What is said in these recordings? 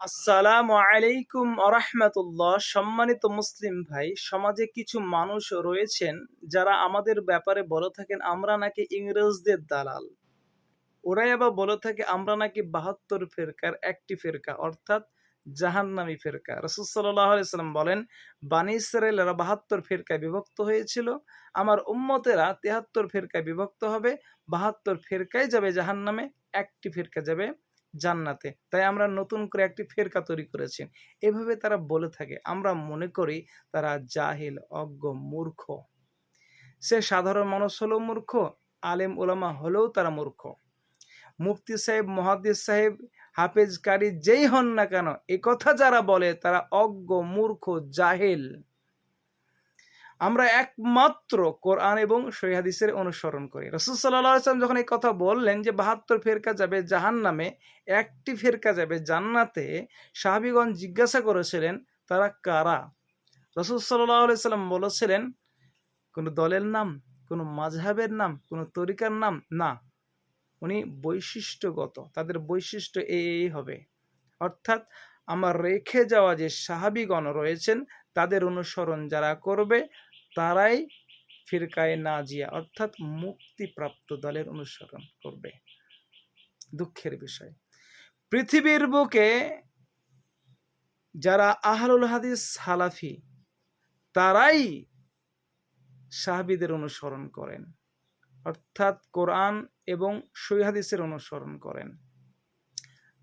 আসসালামু আলাইকুম আরহামতুল্লাহ। সম্মানিত মুসলিম ভাই, সমাজে কিছু মানুষ রয়েছেন যারা আমাদের ব্যাপারে বলে থাকেন, আমরা নাকি ইংরেজদের দালাল। ওরাই আবার বলে থাকে, আমরা নাকি বাহাত্তর ফেরকার, একটি ফেরকা। অর্থাৎ জাহান্নামী ফেরকা। রসুল সাল্লাম বলেন, বানি ইসরায়েলেরা বাহাত্তর ফেরকায় বিভক্ত হয়েছিল। আমার উম্মতেরা তেহাত্তর ফেরকায় বিভক্ত হবে। বাহাত্তর ফেরকায় যাবে জাহান্নামে, একটি ফেরকা যাবে জান্নাতে। তাই আমরা নতুন করে একটি ফেরকা তৈরি করেছি। এভাবে তারা বলে থাকে, আমরা মনে করি তারা জাহিল, অজ্ঞ, মূর্খ। সে সাধারণ মানুষ হলেও মূর্খ, আলেম ওলামা হলেও তারা মূর্খ। মুফতি সাহেব, মহাদিস সাহেব হাফেজ কারি যেই হন না কেন, এ কথা যারা বলে তারা অজ্ঞ, মূর্খ, জাহেল। আমরা একমাত্র কোরআন এবং সহিহাদিসের অনুসরণ করি। রসুল সাল্লাম যখন এই কথা বললেন যে বাহাত্তর ফেরকা যাবে জাহান নামে একটি ফেরকা যাবে জান্নাতে সাহাবিগঞ্জ জিজ্ঞাসা করেছিলেন, তারা কারা? রসুল সাল্লাম বলেছিলেন, কোনো দলের নাম, কোনো মাঝহাবের নাম, কোনো তরিকার নাম? না। উনি বৈশিষ্ট্যগত, তাদের বৈশিষ্ট্য এই হবে। অর্থাৎ আমার রেখে যাওয়া যে সাহাবিগণ রয়েছেন, তাদের অনুসরণ যারা করবে তারাই ফিরকায় নাজিয়া অর্থাৎ মুক্তিপ্রাপ্ত দলের অনুসরণ করবে। দুঃখের বিষয়। পৃথিবীর বুকে যারা আহলুল হাদিস সালাফি, তারাই সাহাবিদের অনুসরণ করেন। অর্থাৎ কোরআন এবং সৈহাদিসের অনুসরণ করেন।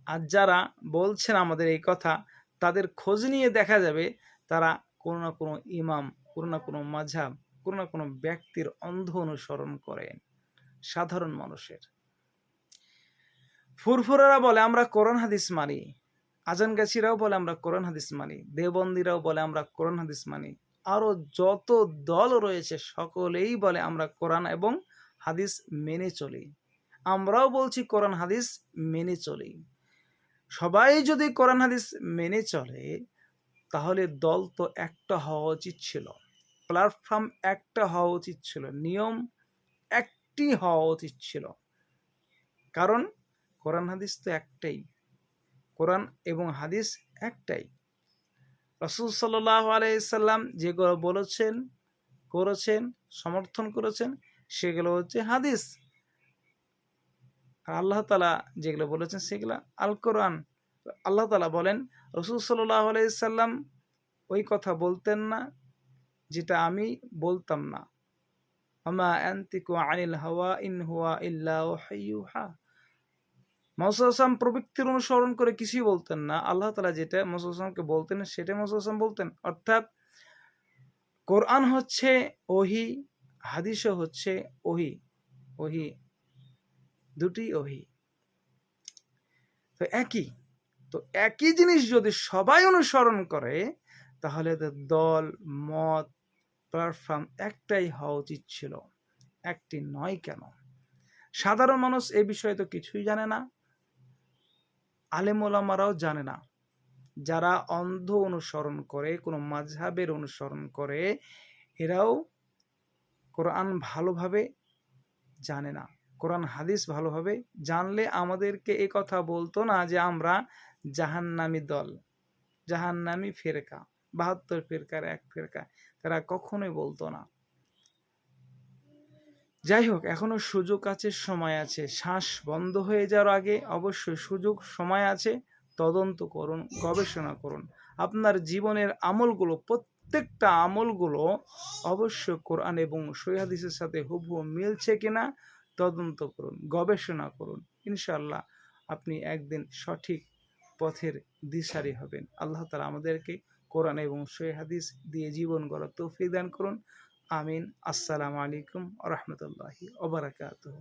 আর যারা বলছেন আমাদের এই কথা, তাদের খোঁজ নিয়ে দেখা যাবে তারা কোনো না কোনো ইমাম কোনো না কোনো মাঝাব কোনো না কোনো ব্যক্তির অন্ধ অনুসরণ করেন সাধারণ মানুষের। ফুরফুরারা বলে, আমরা কোরআন, হাদিস মানি। আজান গাছিরাও বলে, আমরা কোরআন, হাদিস মানি। দেবন্দিরাও বলে, আমরা কোরআন, হাদিস মানি। আরও যত দল রয়েছে, সকলেই বলে, আমরা কোরআন এবং হাদিস মেনে চলি। আমরাও বলছি, কোরআন, হাদিস মেনে চলি। সবাই যদি কোরআন, হাদিস মেনে চলে, তাহলে দল তো একটা হওয়া উচিত ছিল। প্ল্যাটফর্ম একটা হওয়া উচিত ছিল। নিয়ম একটি হওয়া উচিত ছিল। কারণ কোরআন হাদিস তো একটাই। কোরআন এবং হাদিস একটাই। রসুল সাল্লাহ আলাইসাল্লাম যেগুলো বলেছেন, করেছেন, সমর্থন করেছেন, সেগুলো হচ্ছে হাদিস। আর আল্লাহ তালা যেগুলো বলেছেন সেগুলো আল কোরআন আল্লাহ তালা বলেন, রসুল সাল্লাহ আলাইসাল্লাম ওই কথা বলতেন না যেটা আমি বলতাম না। আমা অ্যান্তিকু আনিল হাওয়া ইন হুয়া ইল্লা হাইয়ুহা মৌসাম প্রবৃত্তির অনুসরণ করে কিছুই বলতেন না। আল্লাহ তালা যেটা মৌসামকে বলতেন সেটা মৌসাম বলতেন। অর্থাৎ কোরআন হচ্ছে ওহি, হাদিসও হচ্ছে ওহি ওহি, দুটি ওহি। তো একই তো একই জিনিস যদি সবাই অনুসরণ করে তাহলে দল, মত প্ল্যাটফর্ম একটাই হওয়া উচিত ছিল। একটি নয় কেন? সাধারণ মানুষ এ বিষয়ে তো কিছুই জানে না। আলেমোলামারাও জানে না। যারা অন্ধ অনুসরণ করে, কোনো মাঝহাবের অনুসরণ করে, এরাও কোরআন ভালোভাবে জানে না। কোরআন, হাদিস ভালোভাবে জানলে আমাদেরকে এই কথা বলতো না যে আমরা জাহান্নামি দল, জাহান্নামি ফেরকা। বাহাত্তর ফেরকার, এক ফেরকা, তারা কখনোই বলতো না। যাই হোক এখনও সুযোগ আছে, সময় আছে। শ্বাস বন্ধ হয়ে যাওয়ার আগে অবশ্যই সুযোগ, সময় আছে। তদন্ত করুন, গবেষণা করুন। আপনার জীবনের আমলগুলো, প্রত্যেকটা আমলগুলো অবশ্যই কোরআন এবং সৈহাদিসের সাথে হুবহু মিলছে কিনা তদন্ত করুন, গবেষণা করুন। ইনশাল্লাহ আপনি একদিন সঠিক পথের দিশারি হবেন। আল্লাহ তালা আমাদেরকে কোরআন এবং সৈহাদিস দিয়ে জীবন গড়ার তৌফিক দান করুন। আমিন। আসসালামু আলাইকুম রহমতুল্লাহি ওবরাকাতুহ